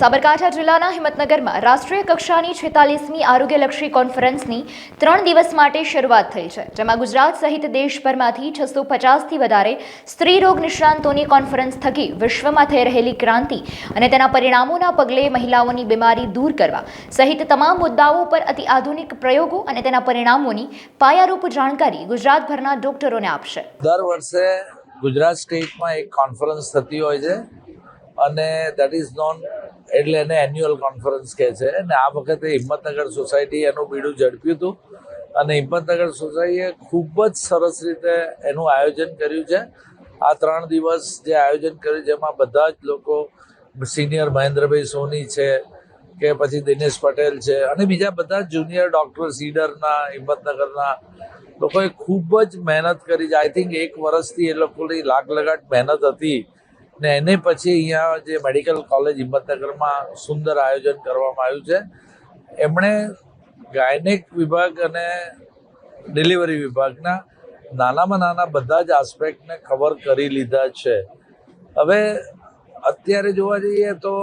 સાબરકાંઠા જિલ્લાના હિંમતનગરમાં રાષ્ટ્રીય કક્ષાની છેતાલીસમી આરોગ્યલક્ષી કોન્ફરન્સની ત્રણ દિવસ માટે શરૂઆત થઈ છે, જેમાં ગુજરાત સહિત દેશભરમાંથી છસો પચાસથી વધારે સ્ત્રી રોગ નિષ્ણાંતોની કોન્ફરન્સ થકી વિશ્વમાં થઈ રહેલી ક્રાંતિ અને તેના પરિણામોના પગલે મહિલાઓની બીમારી દૂર કરવા સહિત તમામ મુદ્દાઓ પર અતિ આધુનિક પ્રયોગો અને તેના પરિણામોની પાયારૂપ જાણકારી ગુજરાતભરના ડોક્ટરોને આપશે. દર વર્ષે ગુજરાત સ્ટેટમાં એક કોન્ફરન્સ થતી હોય છે અને દેટ ઇઝ નોન એટલે એને એન્યુઅલ કોન્ફરન્સ કહે છે. અને આ વખતે હિંમતનગર સોસાયટી એનું બીડું ઝડપ્યું હતું. અને હિંમતનગર સોસાયટીએ ખૂબ જ સરસ રીતે એનું આયોજન કર્યું છે. આ ત્રણ દિવસ જે આયોજન કર્યું, જેમાં બધા જ લોકો સિનિયર મહેન્દ્રભાઈ સોની છે, કે પછી દિનેશ પટેલ છે, અને બીજા બધા જુનિયર ડૉક્ટર સીડરના હિંમતનગરના લોકોએ ખૂબ જ મહેનત કરી છે. આઈ થિંક એક વર્ષથી એ લોકોની લાગ લગાટ મહેનત હતી. ને એને પછી અહીંયા જે મેડિકલ કોલેજ હિંમતનગરમાં સુંદર આયોજન કરવામાં આવ્યું છે. એમણે ગાયનેક વિભાગ અને ડિલિવરી વિભાગના નાનામાં નાના બધા જ આસ્પેક્ટને કવર કરી લીધા છે. હવે અત્યારે જોવા જઈએ તો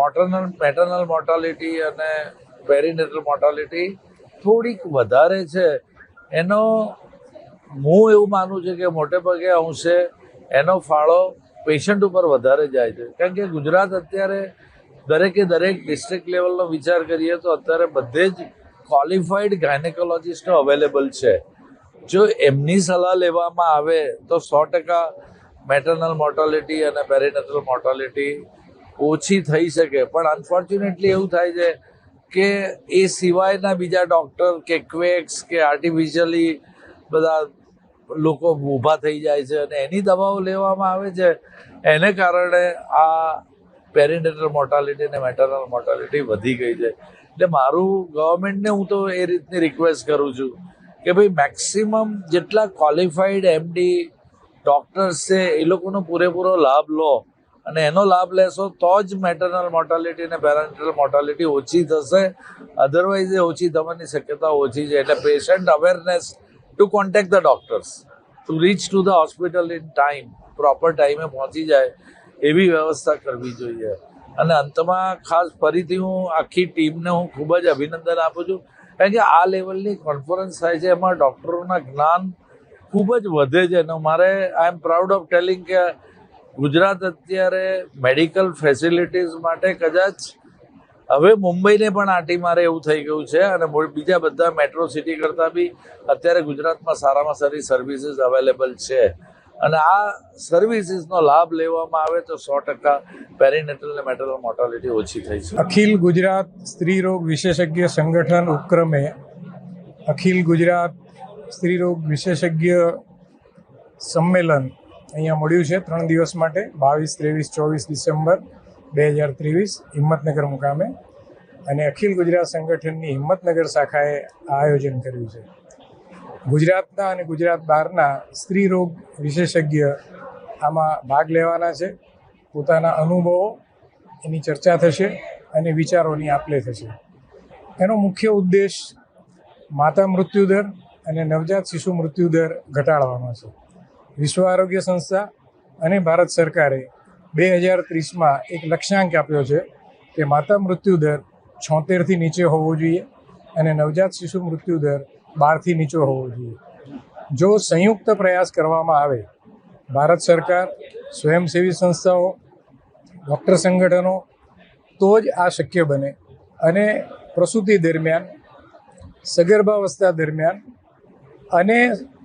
મોટરનલ મેટર્નલ મોર્ટાલિટી અને પેરીનેટલ મોર્ટાલિટી થોડીક વધારે છે. એનો હું એવું માનું છું કે મોટે ભાગે અંશે એનો ફાળો પેશન્ટ ઉપર વધારે જાય છે. કારણ કે ગુજરાત અત્યારે દરેકે દરેક ડિસ્ટ્રિક્ટ લેવલનો વિચાર કરીએ તો અત્યારે બધે જ ક્વોલિફાઈડ ગાયનેકોલોજીસ્ટો અવેલેબલ છે. જો એમની સલાહ લેવામાં આવે તો સો ટકા મેટર્નલ મોર્ટાલિટી અને પેરીનેટલ મોર્ટાલિટી ઓછી થઈ શકે. પણ અનફોર્ચ્યુનેટલી એવું થાય છે કે એ સિવાયના બીજા ડૉક્ટર કે ક્વેક્સ કે આર્ટિફિશિયલી બધા લોકો ઊભા થઈ જાય છે અને એની દવાઓ લેવામાં આવે છે. એને કારણે આ પેરિનેટલ મોર્ટાલિટી અને મેટરનલ મોર્ટાલિટી વધી ગઈ છે. એટલે મારું ગવર્મેન્ટને હું તો એ રીતની રિક્વેસ્ટ કરું છું કે ભાઈ મેક્સિમમ જેટલા ક્વોલિફાઈડ એમડી ડૉક્ટર્સ છે, એ લોકોનો પૂરેપૂરો લાભ લો. અને એનો લાભ લેશો તો જ મેટરનલ મોર્ટાલિટી અને પેરેન્ટલ મોર્ટાલિટી ઓછી થશે. અધરવાઇઝ એ ઓછી થવાની શક્યતા ઓછી છે. એટલે patient awareness to contact the doctors to reach to the hospital in time proper ટાઈમે પહોંચી જાય, એવી વ્યવસ્થા કરવી જોઈએ. અને અંતમાં ખાસ ફરીથી હું આખી ટીમને હું ખૂબ જ અભિનંદન આપું છું. કારણ કે આ લેવલની કોન્ફરન્સ થાય છે, એમાં ડૉક્ટરોના જ્ઞાન ખૂબ જ વધે છે. અને મારે I am proud of telling કે ગુજરાત અત્યારે મેડિકલ ફેસિલિટીઝ માટે કદાચ હવે મુંબઈને પણ આંટી મારે એવું થઈ ગયું છે અને બીજા બધા મેટ્રો સિટી કરતાં બી અત્યારે ગુજરાતમાં સારામાં સારી સર્વિસીસ અવેલેબલ છે. અને આ સર્વિસીસનો લાભ લેવામાં આવે તો સો ટકા પેરીનેટલ અને મેટરલ મોર્ટાલિટી ઓછી થઈ છે અખિલ ગુજરાત સ્ત્રી રોગ વિશેષજ્ઞ સંગઠન ઉપક્રમે અખિલ ગુજરાત સ્ત્રી રોગ વિશેષજ્ઞ સંમેલન અહીંયા મળ્યું છે ત્રણ દિવસ માટે, બાવીસ, ત્રેવીસ, ચોવીસ ડિસેમ્બર. બે હજાર ત્રેવીસ હિંમતનગર મુકામે અને અખિલ ગુજરાત સંગઠનની હિંમતનગર શાખાએ આ આયોજન કર્યું છે. ગુજરાતના અને ગુજરાત બહારના સ્ત્રી રોગ વિશેષજ્ઞ આમાં ભાગ લેવાના છે. પોતાના અનુભવો, એની ચર્ચા થશે અને વિચારોની આપલે થશે. એનો મુખ્ય ઉદ્દેશ માતા મૃત્યુદર અને નવજાત શિશુ મૃત્યુદર ઘટાડવાનો છે. વિશ્વ આરોગ્ય સંસ્થા અને ભારત સરકારે બે હજાર ત્રીસમાં એક લક્ષ્યાંક આપ્યો છે કે માતા મૃત્યુદર છોતેરથી નીચે હોવો જોઈએ અને નવજાત શિશુ મૃત્યુદર બારથી નીચો હોવો જોઈએ. જો સંયુક્ત પ્રયાસ કરવામાં આવે, ભારત સરકાર, સ્વયંસેવી સંસ્થાઓ, ડૉક્ટર સંગઠનો, તો જ આ શક્ય બને. અને પ્રસૂતિ દરમિયાન, સગર્ભાવસ્થા દરમિયાન અને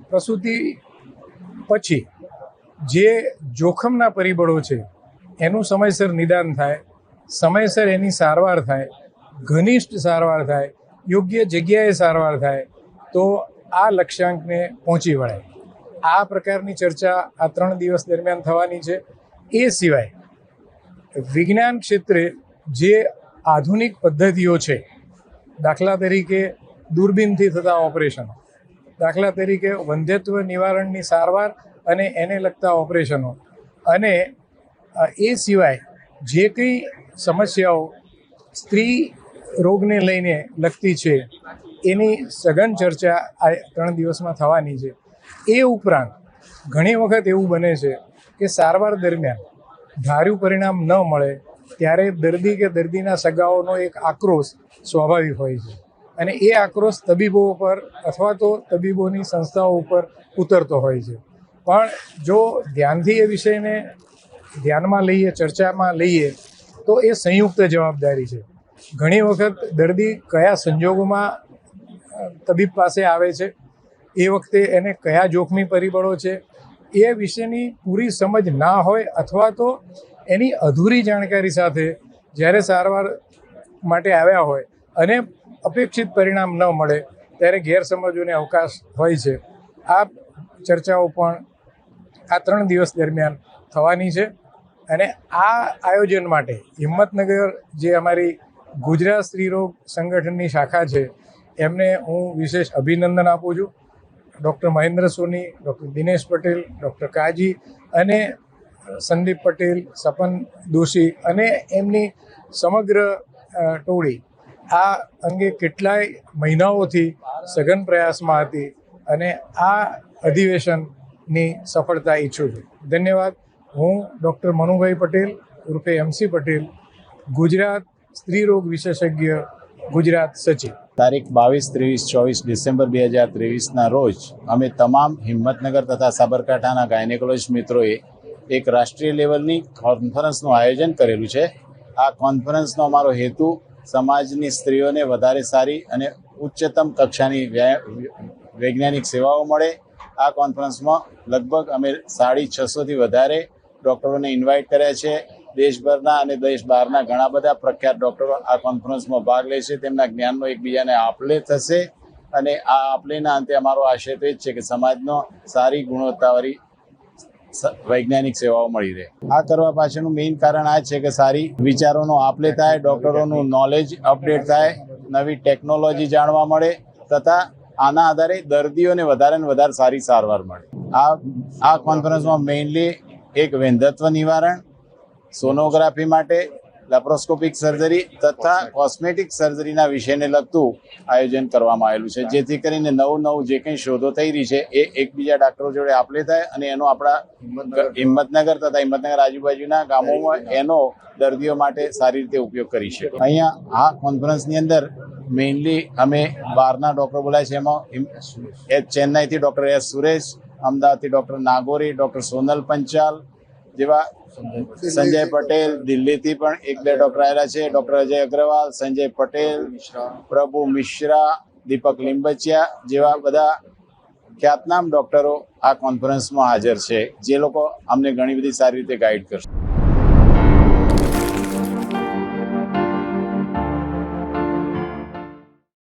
પ્રસૂતિ પછી જે જોખમના પરિબળો છે એનું સમયસર નિદાન થાય, સમયસર એની સારવાર થાય, ઘનિષ્ઠ સારવાર થાય, યોગ્ય જગ્યાએ સારવાર થાય, તો આ લક્ષ્યાંકને પહોંચી વળાય. આ પ્રકારની ચર્ચા આ ત્રણ દિવસ દરમિયાન થવાની છે. એ સિવાય, વિજ્ઞાન ક્ષેત્રે જે આધુનિક પદ્ધતિઓ છે, દાખલા તરીકે દૂરબીનથી થતા ઓપરેશનો, દાખલા તરીકે વંધ્યત્વ નિવારણની સારવાર અને એને લગતા ઓપરેશનો અને એ સિવાય જે કંઈ સમસ્યાઓ સ્ત્રી રોગને લઈને લગતી છે, એની સઘન ચર્ચા આ ત્રણ દિવસમાં થવાની છે. એ ઉપરાંત ઘણી વખત એવું બને છે કે સારવાર દરમિયાન ધાર્યું પરિણામ ન મળે, ત્યારે દર્દી કે દર્દીના સગાઓનો એક આક્રોશ સ્વાભાવિક હોય છે. અને એ આક્રોશ તબીબો પર અથવા તો તબીબોની સંસ્થાઓ ઉપર ઉતરતો હોય છે. પણ જો ધ્યાનથી એ વિષયને ધ્યાનમાં લઈએ, ચર્ચામાં લઈએ, તો એ સંયુક્ત જવાબદારી છે. ઘણી વખત દર્દી કયા સંજોગોમાં તબીબ પાસે આવે છે, એ વખતે એને કયા જોખમી પરિબળો છે, એ વિશેની પૂરી સમજ ના હોય અથવા તો એની અધૂરી જાણકારી સાથે જ્યારે સારવાર માટે આવ્યા હોય અને અપેક્ષિત પરિણામ ન મળે ત્યારે ગેરસમજોને અવકાશ હોય છે. આ ચર્ચાઓ પણ આ ત્રણ દિવસ દરમિયાન થવાની છે. અને આ આયોજન માટે હિંમતનગર જે અમારી ગુજરાત સ્ત્રીરોગ સંગઠનની શાખા છે, એમને હું વિશેષ અભિનંદન આપું છું. Doctor Mahendra Soni, doctor Dinesh Patel, doctor Kaji અને સંદીપ પટેલ, સપન દોશી અને એમની સમગ્ર ટોળી આ અંગે કેટલાય મહિનાઓથી સઘન પ્રયાસમાં હતી અને આ અધિવેશનની સફળતા ઈચ્છું છું. ધન્યવાદ. હું ડૉક્ટર મનુભાઈ પટેલ, ઉર્ફે એમસી પટેલ, ગુજરાત સ્ત્રીરોગ વિશેષજ્ઞ, ગુજરાત સચિવ. તારીખ બાવીસ, ત્રેવીસ, ચોવીસ ડિસેમ્બર બે હજાર ત્રેવીસના રોજ અમે તમામ હિંમતનગર તથા સાબરકાંઠાના ગાયનેકોલોજી મિત્રોએ એક રાષ્ટ્રીય લેવલની કોન્ફરન્સનું આયોજન કરેલું છે. આ કોન્ફરન્સનો અમારો હેતુ સમાજની સ્ત્રીઓને વધારે સારી અને ઉચ્ચતમ કક્ષાની વૈજ્ઞાનિક સેવાઓ મળે. આ કોન્ફરન્સમાં લગભગ અમે સાડી છસોથી વધારે ડૉક્ટરોને ઇન્વાઇટ કર્યા છે. દેશભરના અને દેશ બહારના ઘણા બધા પ્રખ્યાત ડૉક્ટરો આ કોન્ફરન્સમાં ભાગ લે છે. તેમના જ્ઞાનનો એકબીજાને આપલે થશે અને આ આપલેના અંતે અમારો આશય તો એ જ છે કે સમાજનો સારી ગુણવત્તાવાળી વૈજ્ઞાનિક સેવાઓ મળી રહે. આ કરવા પાછળનું મેઇન કારણ આ છે કે સારી વિચારોનો આપલે થાય, ડૉક્ટરોનું નોલેજ અપડેટ થાય, નવી ટેકનોલોજી જાણવા મળે તથા આના આધારે દર્દીઓને વધારે ને વધારે સારી સારવાર મળે. આ આ કોન્ફરન્સમાં મેઇનલી એક વેંધત્વ નિવારણ સોનોગ્રાફી માટે લેપ્રોસ્કોપિક સર્જરી તથા કોસ્મેટિક સર્જરીના વિષયને લગતું આયોજન કરવામાં આવેલું છે. જેથી કરીને નવું નવું જે કંઈ શોધો થઈ રહી છે એ એકબીજા ડાક્ટરો જોડે આપલે થાય અને એનો આપણા હિંમતનગર. તથા હિંમતનગર આજુબાજુના ગામોમાં એનો દર્દીઓ માટે સારી રીતે ઉપયોગ કરી શકે. અહીંયા આ કોન્ફરન્સની અંદર મેઇનલી અમે બહારના ડૉક્ટર બોલાય છે. એમાં એ ચેન્નાઈથી ડૉક્ટર એસ સુરેશ અમદાવાદથી ડૉક્ટર નાગોરી, ડૉક્ટર સોનલ પંચાલ, જેવા સંજય પટેલ, દિલ્હીથી પણ એક બે ડોક્ટર આવેલા છે. ડોક્ટર અજય અગ્રવાલ, સંજય પટેલ, પ્રભુ મિશ્રા, દીપક લિંબચિયા જેવા બધા ખ્યાતનામ ડોક્ટરો આ કોન્ફરન્સમાં હાજર છે. જે લોકો અમને ઘણી બધી સારી રીતે ગાઈડ કરશે.